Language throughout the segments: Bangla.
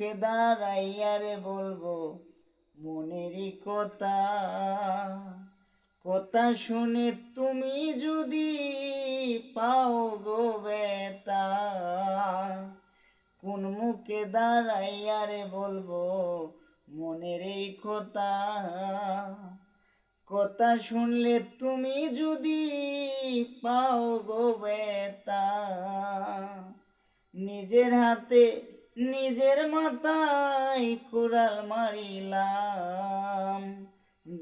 কোন মুখে দাঁড়াইয়া বলব মনেরই কথা। কথা শুনে তুমি যদি পাও গো বেতা কোন মুখে দাঁড়াইয়া রে বলব, মনের এই কথা। কথা শুনলে তুমি যদি পাও গো বেতা নিজের হাতে নিজের মাথায় কুড়াল মারিলাম,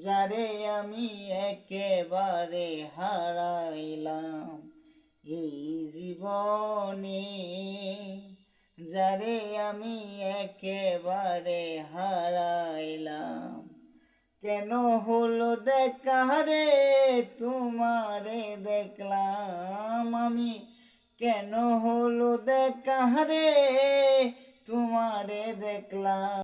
যারে আমি একেবারে হারাইলাম। এই জীবনে যারে আমি একেবারে হারাইলাম, কেন হলো দেখা রে তোমারে দেখলাম আমি, কেন হলো দেখা রে দেখলাম।